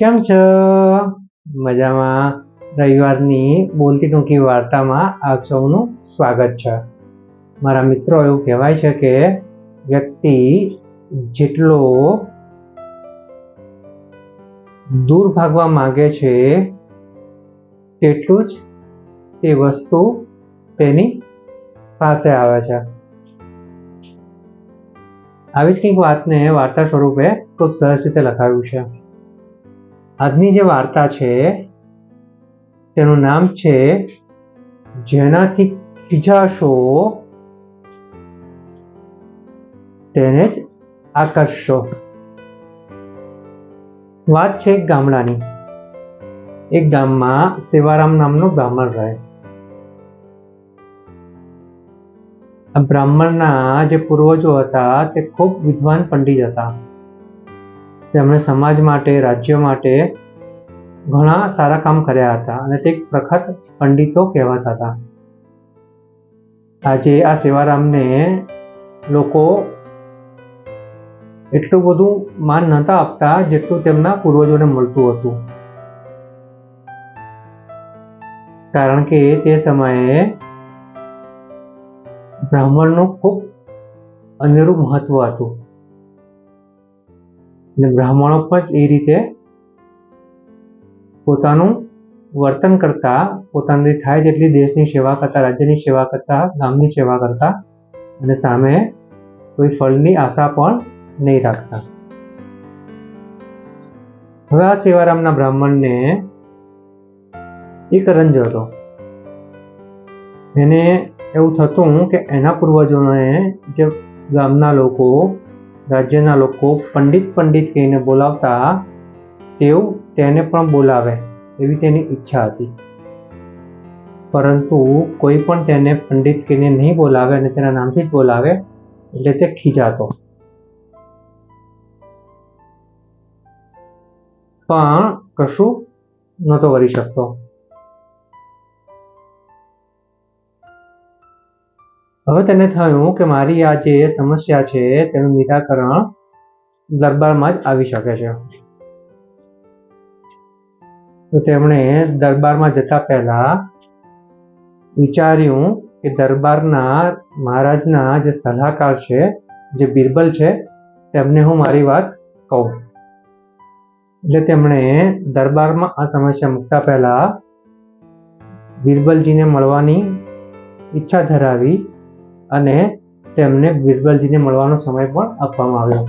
કેમ છો? મજામાં. રવિવારની બોલતી ટૂંકી વાર્તામાં આપ સૌનું સ્વાગત છે. મારા મિત્રો, એવું કહેવાય છે કે વ્યક્તિ જેટલો દૂર ભાગવા માંગે છે, તેટલું જ તે વસ્તુ તેની પાસે આવે છે. આવી જ કંઈક વાતને વાર્તા સ્વરૂપે ખૂબ સરસ રીતે લખાવ્યું છે. આજની જે વાર્તા છે, તેનું નામ છે, જેનાથી ખીજાશો તેને જ આકર્ષશો વાત છે ગામડાની. એક ગામમાં સેવારામ નામનો બ્રાહ્મણ રહે. બ્રાહ્મણના જે પૂર્વજો હતા, તે ખૂબ વિદ્વાન પંડિત હતા. તેમણે સમાજ માટે, રાજ્ય માટે ઘણા સારા કામ કર્યા હતા અને તે પ્રખર પંડિતો કહેવાતા હતા. આજે આ સેવારામને લોકો એટલું બધું માન નહોતા આપતા જેટલું તેમના પૂર્વજોને મળતું હતું. કારણ કે તે સમયે બ્રાહ્મણનું ખૂબ અનેરું મહત્વ હતું. અને બ્રાહ્મણો પણ એ રીતે પોતાનું વર્તન કરતા, પોતાની થાય તેટલી દેશની સેવા કરતા, રાજ્યની સેવા કરતા, ગામની સેવા કરતા અને સામે કોઈ ફળની આશા પણ નહીં રાખતા. હવે આ સેવારામના બ્રાહ્મણને એક રંજ હતો. એને એવું થતું કે એના પૂર્વજોને જે ગામના લોકો રાજ્યના લોકો પંડિત પંડિત કહીને બોલાવતા તેવું તેને પણ બોલાવે એવી તેની ઈચ્છા હતી. પરંતુ કોઈ પણ તેને પંડિત કહીને નહીં બોલાવે અને તેના નામથી જ બોલાવે, એટલે તે ખીજાતો. પણ કશું નહોતો કરી શકતો. હવે તેને થયું કે મારી આ જે સમસ્યા છે તેનું નિરાકરણ દરબારમાં જ આવી શકે છે. તો તેમણે દરબારમાં જતા પહેલા વિચાર્યું કે દરબારના મહારાજના જે સલાહકાર છે, જે બિરબલ છે, તેમને હું મારી વાત કહું. એટલે તેમણે દરબારમાં આ સમસ્યા મૂકતા પહેલા બિરબલજીને મળવાની ઈચ્છા ધરાવી અને તેમને બિરબલજીને મળવાનો સમય પણ આપવામાં આવ્યો.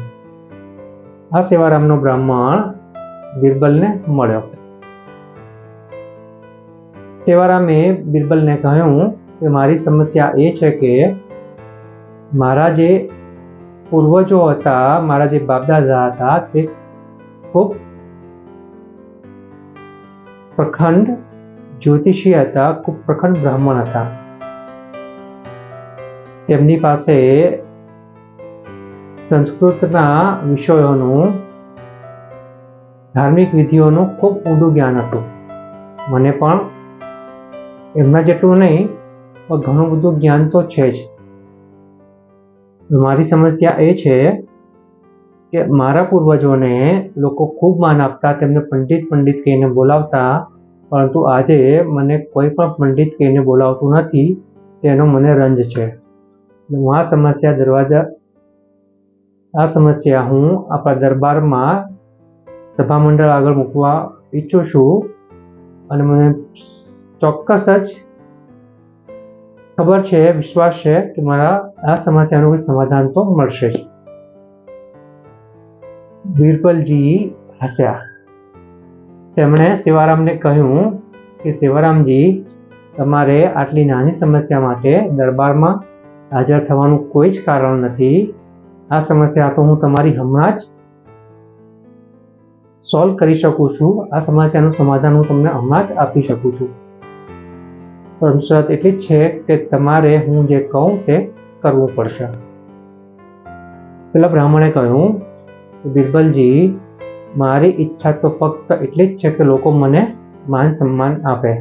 આ સેવારામનો બ્રાહ્મણ બિરબલને મળ્યો. સેવારામે બિરબલને કહ્યું કે, મારી સમસ્યા એ છે કે મારા જે પૂર્વજો હતા મારા જે બાપદાદા હતા, તે ખૂબ પ્રખંડ જ્યોતિષી હતા, ખૂબ પ્રખંડ બ્રાહ્મણ હતા. તેમની પાસે સંસ્કૃતના વિષયોનું, ધાર્મિક વિધિઓનું ખૂબ ઊંડું જ્ઞાન હતું. મને પણ એમના જેટલું નહીં, પણ ઘણું બધું જ્ઞાન તો છે જ. મારી સમસ્યા એ છે કે મારા પૂર્વજોને લોકો ખૂબ માન આપતા, તેમને પંડિત પંડિત કહીને બોલાવતા, પરંતુ આજે મને કોઈ પણ પંડિત કહીને બોલાવતું નથી, તેનો મને રંજ છે. હું આ સમસ્યા દરવાજા આ સમસ્યા હું આપણા દરબારમાં સભામંડળ આગળ મૂકવા ઈચ્છું છું. અને મને ચોક્કસ જ ખબર છે, વિશ્વાસ છે કે મારા આ સમસ્યાનું સમાધાન તો મળશે જ. બિરબલજી હસ્યા. તેમણે સેવારામને કહ્યું કે, સેવારામજી, તમારે આટલી નાની સમસ્યા માટે દરબારમાં હાજર થવાનું કોઈ જ કારણ નથી. આ સમસ્યા તો હું તમારી હમણાં જ સોલ્વ કરી શકું છું. આ સમસ્યાનું સમાધાન હું તમને હમણાં જ આપી શકું છું. પણ શરત એટલી જ છે કે તમારે હું જે કહું તે કરવું પડશે. પેલા બ્રાહ્મણે કહ્યું, બિરબલજી, મારી ઈચ્છા તો ફક્ત એટલી જ છે કે લોકો મને માન સન્માન આપે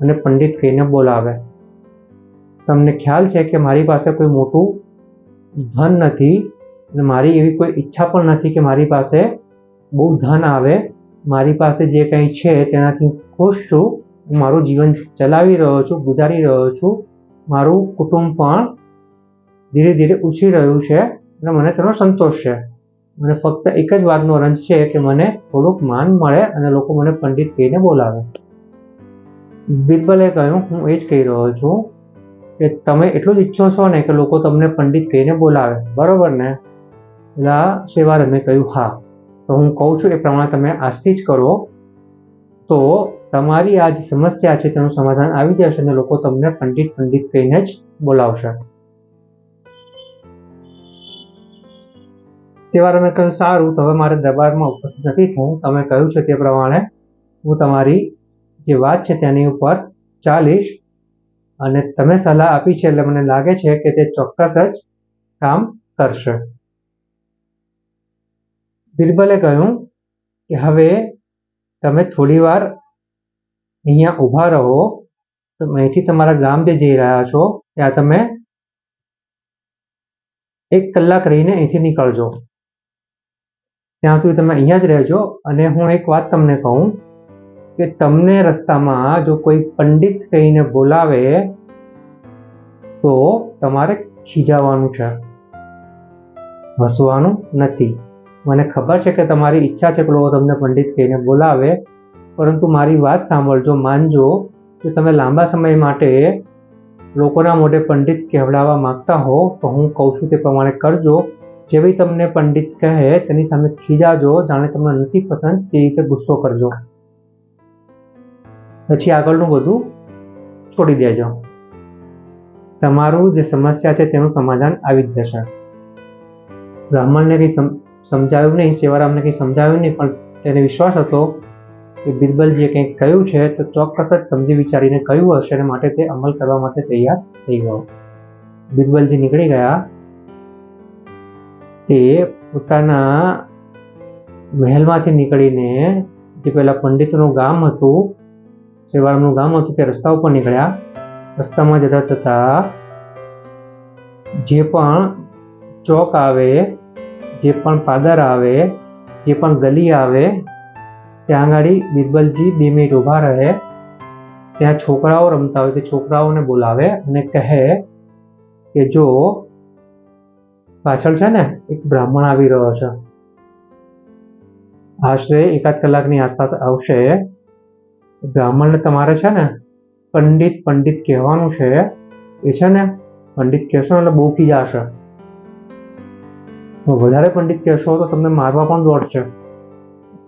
અને પંડિત કહીને બોલાવે. તમને ખ્યાલ છે કે મારી પાસે કોઈ મોટું ધન નથી અને મારી એવી કોઈ ઈચ્છા પણ નથી કે મારી પાસે બહુ ધન આવે. મારી પાસે જે કંઈ છે તેનાથી હું ખુશ છું. હું મારું જીવન ચલાવી રહ્યો છું, ગુજારી રહ્યો છું. મારું કુટુંબ પણ ધીરે ધીરે ઉછી રહ્યું છે અને મને તેનો સંતોષ છે. મને ફક્ત એક જ વાતનો રંજ છે કે મને થોડુંક માન મળે અને લોકો મને પંડિત કહીને બોલાવે. બિરબલે કહ્યું, હું એ જ કહી રહ્યો છું. કે તમે એટલું જ ઈચ્છો છો ને કે લોકો તમને પંડિત કહીને બોલાવે. બરાબર ને? પેલા શેવારમે કહ્યું, હા. તો હું કહું છું એ પ્રમાણે તમે આજથી જ કરો. તો તમારી આ જે સમસ્યા છે તેનું સમાધાન આવી જશે અને લોકો તમને પંડિત પંડિત કહીને જ બોલાવશે. શેવારમે કહ્યું, સારું, તો હવે મારે દરબારમાં ઉપસ્થિત નથી થવું. તમે કહ્યું છે તે પ્રમાણે હું તમારી જે વાત છે તેની ઉપર ચાલીશ અને તમે સલાહ આપી છે એટલે મને લાગે છે કે તે ચોક્કસ જ કામ કરશે. બિરબલે કહ્યું કે હવે તમે થોડી વાર અહીંયા ઊભા રહો. તો અહીંથી તમારા ગામ જે જઈ રહ્યા છો, ત્યાં તમે એક કલાક રહીને અહીંથી નીકળજો. ત્યાં સુધી તમે અહીંયા જ રહેજો અને હું એક વાત તમને કહું. કે તમને રસ્તામાં જો કોઈ પંડિત કહીને બોલાવે તો તમારે ખીજાવાનું છે. હસવાનું નથી. મને ખબર છે કે તમારી ઈચ્છા છે કે લોકો તમને પંડિત કહીને બોલાવે, પરંતુ મારી વાત સાંભળજો, માનજો જો તમે લાંબા સમય માટે લોકોના મોઢે પંડિત કહેવડાવવા માંગતા હો, તો હું કહું છું તે પ્રમાણે કરજો. જેવી તમને પંડિત કહે, તેની સામે ખીજાજો, જાણે તમને નથી પસંદ, તે રીતે ગુસ્સો કરજો. પછી આગળનું બધું છોડી દેજો. તમારું જે સમસ્યા છે તેનું સમાધાન આવી જ જશે. બ્રાહ્મણને કંઈ સમજાવ્યું નહીં, સેવારામને કંઈ સમજાવ્યું નહીં, પણ તેને વિશ્વાસ હતો કે બિરબલજીએ કંઈક કહ્યું છે તો ચોક્કસ જ સમજી વિચારીને કહ્યું હશે અને માટે તે અમલ કરવા માટે તૈયાર થઈ ગયો. બિરબલજી નીકળી ગયા. તે પોતાના મહેલમાંથી નીકળીને જે પેલા પંડિતનું ગામ હતું સેવારામનું ગામ હતું તે રસ્તા ઉપર નીકળ્યા. રસ્તામાં જતા જતા જે પણ ચોક આવે, જે પણ પાદર આવે, જે પણ ગલી આવે, ત્યાં આગળ બિરબલજી બે મિનિટ ઊભા રહે. ત્યાં છોકરાઓ રમતા હોય, તે છોકરાઓને બોલાવે અને કહે કે જો પાછળ છે ને એક બ્રાહ્મણ આવી રહ્યો છે. આશરે એકાદ કલાકની આસપાસ આવશે. બ્રાહ્મણને તમારે છે ને પંડિત પંડિત કહેવાનું છે. એ છે ને પંડિત કહેશો એટલે બહુ ખીજાશે વધારે પંડિત કહેશો તો તમને મારવા પણ દોડશે.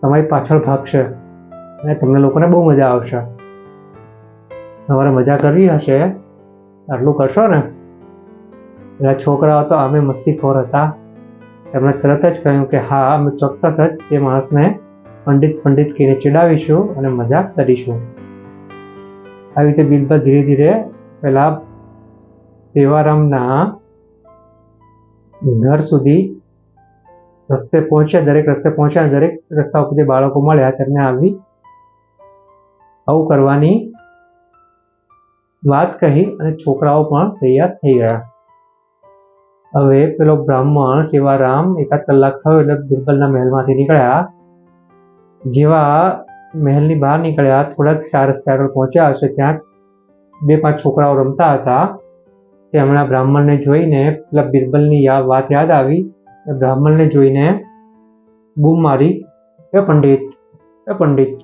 તમારી પાછળ ભાગશે અને તમને લોકોને બહુ મજા આવશે. તમારે મજા કરવી હશે. આટલું કરશો ને. પેલા છોકરાઓ તો અમે મસ્તીખોર હતા. એમણે તરત જ કહ્યું કે હા, અમે ચોક્કસ જ તે માણસને પંડિત પંડિત કહીને ચડાવીશું અને મજાક કરીશું. આવી રીતે બિલબા ધીરે ધીરે પહેલા સેવારામના ઘર સુધી રસ્તે પહોંચ્યા, દરેક રસ્તે પહોંચ્યા દરેક રસ્તા ઉપર જે બાળકો મળ્યા તેમને આવી આવું કરવાની વાત કહી અને છોકરાઓ પણ તૈયાર થઈ ગયા. હવે પેલો બ્રાહ્મણ સેવારામ એકાદ કલાક થયો એટલે બિરબલના મહેલમાંથી નીકળ્યા. જેવા મહેલની બહાર નીકળ્યા, થોડાક ચાર રસ્તા આગળ પહોંચ્યા હશે, ત્યાં બે પાંચ છોકરાઓ રમતા હતા. તે હમણાં બ્રાહ્મણને જોઈને પેલા બિરબલની યાદ વાત યાદ આવી બ્રાહ્મણને જોઈને બૂમ મારી, એ પંડિત એ પંડિત.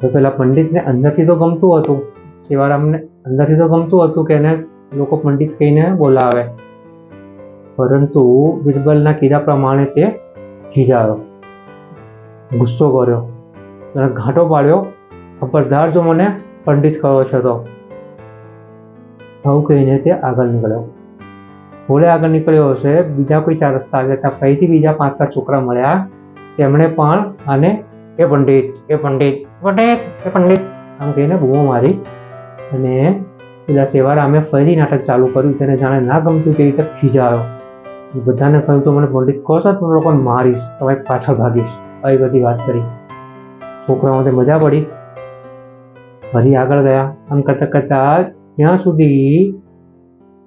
તો પેલા પંડિતને અંદરથી તો ગમતું હતું, શિવારામને અંદરથી તો ગમતું હતું કે એને લોકો પંડિત કહીને બોલાવે. પરંતુ બિરબલના કીધા પ્રમાણે તે ખીજાયો. ગુસ્સો કર્યો અને ઘાંટો પાડ્યો. ખબરદાર જો મને પંડિત કહો છે તો? આવું કહીને તે આગળ નીકળ્યો. ભોલે આગળ નીકળ્યો હશે, બીજા કોઈ ચાર રસ્તા આવ્યા હતા. ફરીથી બીજા પાંચ સાત છોકરા મળ્યા. તેમણે પણ આને એ પંડિત એ પંડિત પંડિત એ પંડિત, આમ કહીને બૂમો મારી અને પેલા સેવારામે ફરીથી નાટક ચાલુ કર્યું. તેને જાણે ના ગમતું તે રીતે ખીજાયો. બધાને કહ્યું, તો મને પંડિત કહો છો તો લોકોને મારીશ. તમે પાછળ ભાગીશ. આવી બધી વાત કરી. છોકરાઓને મજા પડી. ફરી આગળ ગયા. આમ કરતાં કરતાં જ્યાં સુધી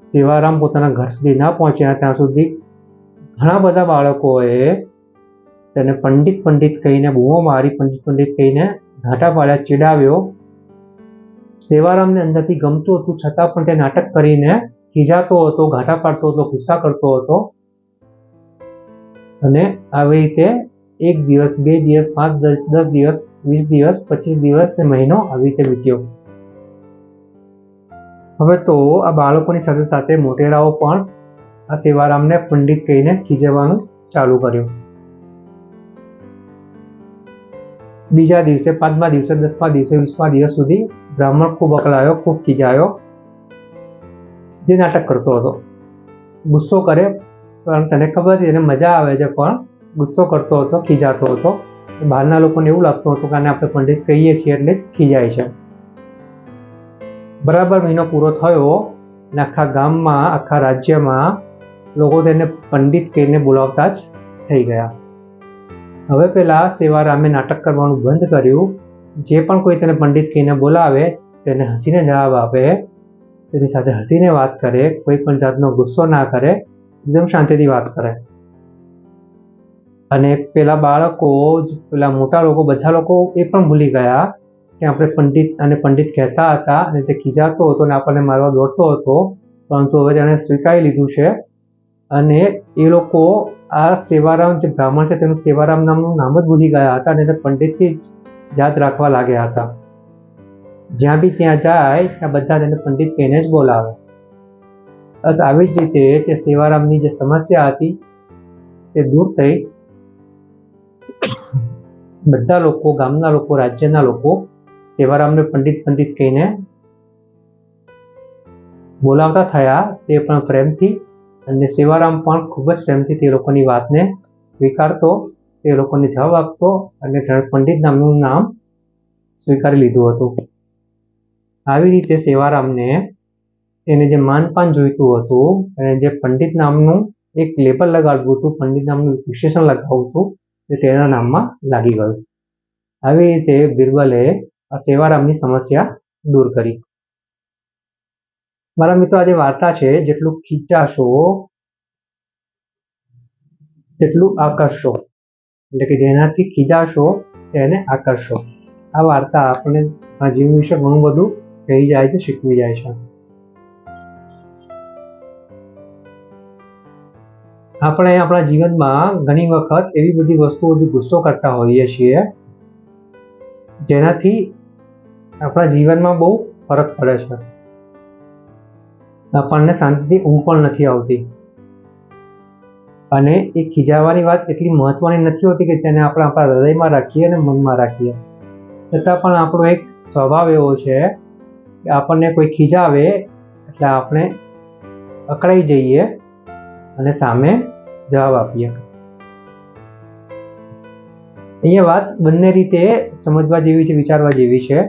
સેવારામ પોતાના ઘર સુધી ના પહોંચ્યા. ત્યાં સુધી ઘણા બધા બાળકોએ તેને પંડિત પંડિત કહીને બૂમો મારી, પંડિત પંડિત કહીને ઘાટા પાડ્યા, ચીડાવ્યો. સેવારામને અંદરથી ગમતું હતું. છતાં પણ તે નાટક કરીને ખીજાતો હતો, ઘાટા પાડતો હતો, ગુસ્સા કરતો હતો. અને આવી રીતે એક દિવસ, બે દિવસ, પાંચ દસ દસ દિવસ, વીસ દિવસ, પચીસ દિવસ ને મહિનો આવી રીતે વીત્યો. હવે તો આ બાળકોની સાથે સાથે મોટેરાઓ પણ આ સેવારામને પંડિત કહીને ખીજવવાનું ચાલુ કર્યું. બીજા દિવસે, પાંચમા દિવસે, દસમા દિવસે, વીસમા દિવસ સુધી બ્રાહ્મણ ખૂબ અકળાયો, ખૂબ ખીજાયો. જે નાટક કરતો હતો. ગુસ્સો કરે, પણ તને ખબર છે, એને મજા આવે છે, પણ ગુસ્સો કરતો હતો, ખીજાતો હતો. બહારના લોકોને એવું લાગતું હતું કે આને આપણે પંડિત કહીએ છીએ એટલે જ ખીજાય છે. બરાબર મહિનો પૂરો થયો અને આખા ગામમાં, આખા રાજ્યમાં લોકો તેને પંડિત કહીને બોલાવતા જ થઈ ગયા. હવે પેલા સેવારામે નાટક કરવાનું બંધ કર્યું. જે પણ કોઈ તેને પંડિત કહીને બોલાવે, તેને હસીને જવાબ આપે. તેની સાથે હસીને વાત કરે, કોઈ પણ જાતનો ગુસ્સો ના કરે, એકદમ શાંતિથી વાત કરે. અને પેલા બાળકો જ, પેલા મોટા લોકો, બધા લોકો એ પણ ભૂલી ગયા કે આપણે પંડિત અને પંડિત કહેતા હતા અને તે ખીજાતો હતો અને આપણને મારવા દોડતો હતો. પરંતુ હવે તેણે સ્વીકારી લીધું છે. અને એ લોકો આ સેવારામ, જે બ્રાહ્મણ છે, તેનું સેવારામ નામનું નામ જ ભૂલી ગયા હતા અને તે પંડિતથી જ યાદ રાખવા લાગ્યા હતા. જ્યાં બી ત્યાં જાય, ત્યાં બધા તેને પંડિત કહીને જ બોલાવે. બસ આવી જ રીતે તે સેવારામની જે સમસ્યા હતી, તે દૂર થઈ. બધા લોકો, ગામના લોકો, રાજ્યના લોકો સેવારામને પંડિત પંડિત કહીને બોલાવતા થયા તે પણ પ્રેમથી અને સેવારામ પણ ખૂબ જ પ્રેમથી તે લોકોની વાતને સ્વીકારતો, તે લોકોને જવાબ આપતો અને પંડિત નામનું નામ સ્વીકારી લીધું હતું. આવી રીતે સેવારામને એને જે માનપાન જોઈતું હતું અને જે પંડિત નામનું એક લેબલ લગાડવું હતું, પંડિત નામનું વિશેષણ લગાવવું હતું તેના નામમાં લાગી ગયું. આવી રીતે બિરબલે આ સેવારામની સમસ્યા દૂર કરી. મારા મિત્રો, આજે વાર્તા છે, જેટલું ખીચાશો, તેટલું આકર્ષો. એટલે કે જેનાથી ખીજાશો, તેને આકર્ષો. આ વાર્તા આપણને આ જીવન વિશે ઘણું બધું કહી જાય છે, શીખવી જાય છે. આપણે આપણા જીવનમાં ઘણી વખત એવી બધી વસ્તુઓથી ગુસ્સો કરતા હોઈએ છીએ, જેનાથી આપણા જીવનમાં બહુ ફરક પડે છે. આપણને શાંતિથી ઊંઘ પણ નથી આવતી. અને એ ખીજાવાની વાત એટલી મહત્વની નથી હોતી કે તેને આપણે આપણા હૃદયમાં રાખીએ અને મનમાં રાખીએ. છતાં પણ આપણો એક સ્વભાવ એવો છે કે આપણને કોઈ ખીજાવે એટલે આપણે અકળાઈ જઈએ અને સામે જવાબ આપીએ. અહીંયા વાત બંને રીતે સમજવા જેવી છે, વિચારવા જેવી છે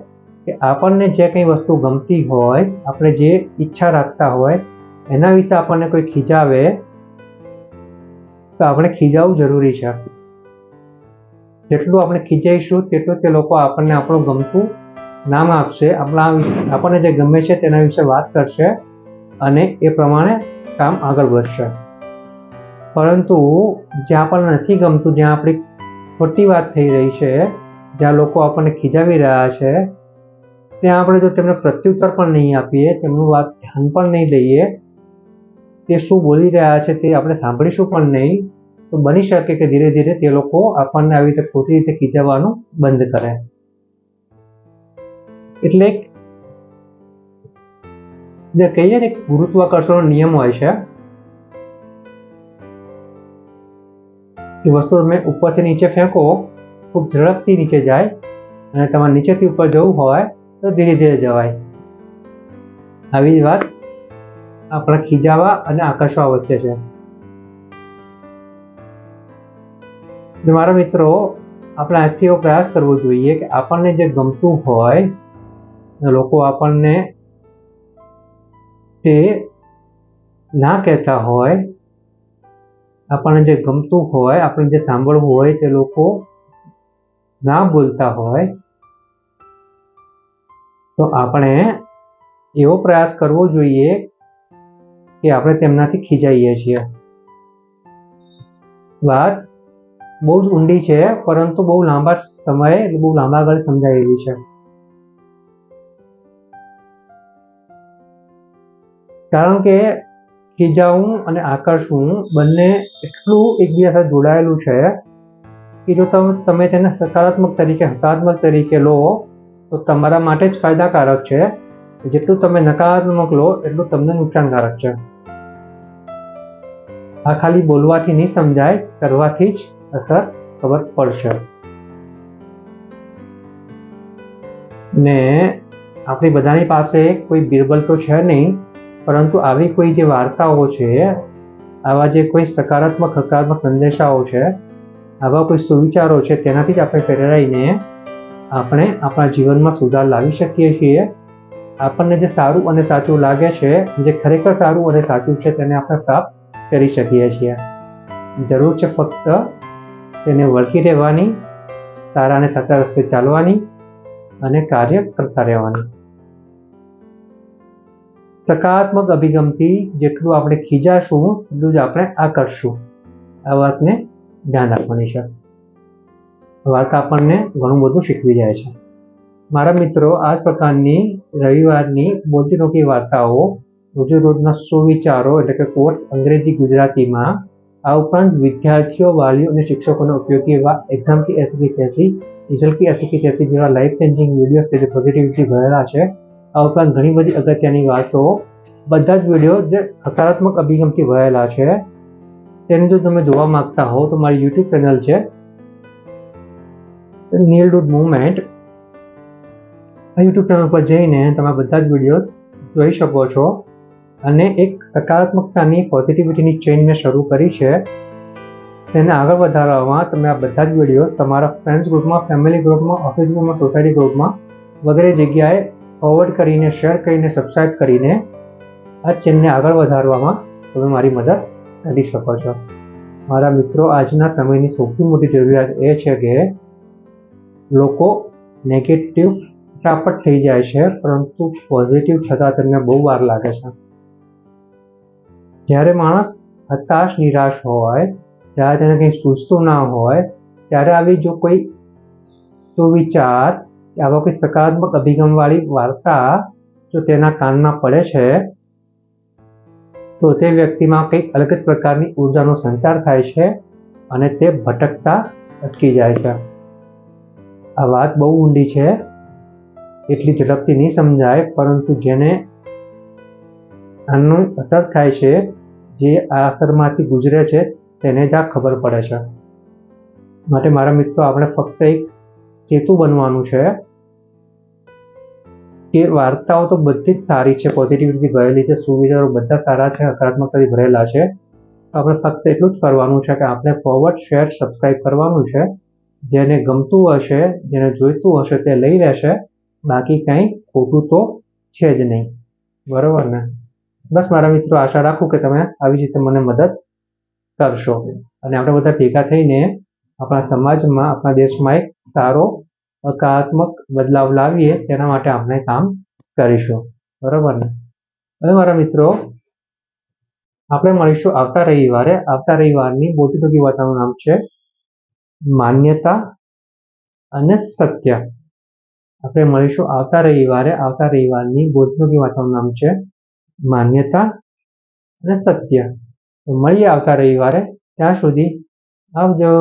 કે આપણને જે કંઈ વસ્તુ ગમતી હોય, આપણે જે ઈચ્છા રાખતા હોય, એના વિશે આપણને કોઈ ખીજાવે તો આપણે ખીજાવવું જરૂરી છે. જેટલું આપણે ખીજાઈશું, તેટલું તે લોકો આપણને આપણું ગમતું નામ આપશે, આપણા આપણને જે ગમે છે તેના વિશે વાત કરશે અને એ પ્રમાણે કામ આગળ વધશે. પરંતુ જ્યાં પણ નથી ગમતું, જ્યાં આપણી ખોટી વાત થઈ રહી છે, જ્યાં લોકો આપણને ખીજાવી રહ્યા છે, ત્યાં આપણે જો તેમને પ્રત્યુત્તર પણ નહીં આપીએ, તેમનું વાત ધ્યાન પણ નહીં લઈએ તે શું બોલી રહ્યા છે તે આપણે સાંભળીશું પણ નહીં, તો બની શકે કે ધીરે ધીરે તે લોકો આપણને આવી રીતે ખોટી રીતે ખીજાવવાનું બંધ કરે. એટલે જે કહીએ ને ગુરુત્વાકર્ષણનો નિયમ હોય છે એ વસ્તુ તમે ઉપરથી નીચે ફેંકો, ખૂબ ઝડપથી નીચે જાય અને તમારે નીચેથી ઉપર જવું હોય તો ધીરે ધીરે જવાય. આવી જ વાત આપણા ખીજાવા અને આકર્ષવા વચ્ચે છે. મારા મિત્રો, આપણે આજથી એવો પ્રયાસ કરવો જોઈએ કે આપણને જે ગમતું હોય લોકો આપણને તે ના કહેતા હોય આપણને જે ગમતું હોય, આપણે જે સાંભળવું હોય તે લોકો ના બોલતા હોય, તો આપણે એવો પ્રયાસ કરવો જોઈએ કે આપણે તેમનાથી ખીજાઈએ છીએ. વાત બહુ જ ઊંડી છે, પરંતુ બહુ લાંબા સમયે, બહુ લાંબા ગાળે સમજાયેલી છે. કારણ કે ખીજાવું અને આકર્ષવું. બંને એટલું એકબીજા સાથે જોડાયેલું છે કે જો તમે તેને સકારાત્મક તરીકે, હકારાત્મક તરીકે લો, તો તમારા માટે જ ફાયદાકારક છે. જેટલું તમે નકારાત્મક લો, એટલું તમને નુકસાનકારક છે. આ ખાલી બોલવાથી નહીં સમજાય, કરવાથી જ અસર ખબર પડશે. ને આપણી બધાની પાસે કોઈ બિરબલ તો છે નહીં. પરંતુ આવી કોઈ જે વાર્તાઓ છે, આવા જે કોઈ સકારાત્મક, હકારાત્મક સંદેશાઓ છે, આવા કોઈ સુવિચારો છે, તેનાથી જ આપણે પ્રેરાઈને આપણે આપણા જીવનમાં સુધાર લાવી શકીએ છીએ. આપણને જે સારું અને સાચું લાગે છે, જે ખરેખર સારું અને સાચું છે, તેને આપણે પ્રાપ્ત કરી શકીએ છીએ. જરૂર છે ફક્ત તેને વળગી રહેવાની, સારા અને સાચા રસ્તે ચાલવાની અને કાર્ય કરતા રહેવાની. સકારાત્મક અભિગમથી જેટલું આપણે ખીજાશું, એટલું જ આપણે આકર્ષશું. આ વાતને ધ્યાન રાખવાની છે. વાર્તા આપણને ઘણું બધું શીખવી જાય છે. મારા મિત્રો આ જ પ્રકારની રવિવારની બોલતી રોકી વાર્તાઓ રોજે રોજના સુવિચારો, એટલે કે કોર્સ અંગ્રેજી ગુજરાતીમાં, આ ઉપરાંત વિદ્યાર્થીઓ, વાલીઓ અને શિક્ષકોને ઉપયોગી એવા એક્ઝામ કી એસી કી તૈસી રિઝલ્ટ કી એસી કી જેવા લાઈફ ચેન્જિંગ વિડીયોઝ કે જે પોઝિટિવિટી ભરેલા છે આ ઉપરાંત ઘણી બધી અગત્યની વાતો. બધા જ વીડિયો જે હકારાત્મક અભિગમથી ભરાયેલા છે, તેને જો તમે જોવા માંગતા હો, તો મારી યુટ્યુબ ચેનલ છે, નીલ ડૂડ મુવમેન્ટ. આ યુટ્યુબ ચેનલ પર જઈને તમે બધા જ વિડીયોઝ જોઈ શકો છો અને એક સકારાત્મકતાની પોઝિટિવિટીની ચેઇન મેં શરૂ કરી છે. તેને આગળ વધારવામાં તમે આ બધા જ વિડીયોઝ તમારા ફ્રેન્ડ્સ ગ્રુપમાં ફેમિલી ગ્રુપમાં ઓફિસ ગ્રુપમાં સોસાયટી ગ્રુપમાં વગેરે જગ્યાએ ફોરવર્ડ કરીને શેર કરીને સબસ્ક્રાઈબ કરીને આ ચેનને આગળ વધારવામાં તમે મારી મદદ કરી શકો છો. મારા મિત્રો, આજના સમયની સૌથી મોટી જરૂરિયાત એ છે કે લોકો નેગેટિવ ફટાફટ થઈ જાય છે, પરંતુ પોઝિટિવ થતાં તેમને બહુ વાર લાગે છે. જ્યારે માણસ હતાશ, નિરાશ હોય ત્યારે તેને કંઈ સૂચતું ના હોય, ત્યારે આવી જો કોઈ સુવિચાર આવા કોઈ સકારાત્મક અભિગમવાળી વાર્તા જો તેના કાનમાં પડે છે, તો તે વ્યક્તિમાં કંઈક અલગ જ પ્રકારની ઉર્જાનો સંચાર થાય છે અને તે ભટકતા અટકી જાય છે. આ વાત બહુ ઊંડી છે, એટલી ઝડપથી નહીં સમજાય, પરંતુ જેને આનું અસર થાય છે, જે આ અસરમાંથી ગુજરે છે, તેને જ આ ખબર પડે છે. માટે મારા મિત્રો, આપણે ફક્ત એક સેતુ બનવાનું છે. કે વાર્તાઓ તો બધી જ સારી છે પોઝિટિવિટી ભરેલી છે સુવિધાઓ બધા સારા છે હકારાત્મકતાથી ભરેલા છે. આપણે ફક્ત એટલું જ કરવાનું છે કે આપણે ફોરવર્ડ શેર સબસ્ક્રાઈબ કરવાનું છે. જેને ગમતું હશે, જેને જોઈતું હશે તે લઈ લેશે. બાકી કંઈ ખોટું તો છે જ નહીં. બરાબર ને? બસ મારા મિત્રો, આશા રાખું કે તમે આવી રીતે મને મદદ કરશો. અને આપણે બધા ભેગા થઈને આપણા સમાજમાં, આપણા દેશમાં એક સારો હકારાત્મક બદલાવ લાવીએ તેના માટે આપણે કામ કરીશું. બરાબર ને? હવે મારા મિત્રો, આપણે મળીશું આવતા રવિવારે. આવતા રવિવારની મોટી ટૂંકી વાર્તાનું નામ છે માન્યતા અને સત્ય. આપણે મળીશું આવતા રવિવારે. આવતા રવિવારની મોટી ટૂંકી નામ છે માન્યતા અને સત્ય. મળીએ આવતા રવિવારે. ત્યાં સુધી આવજો.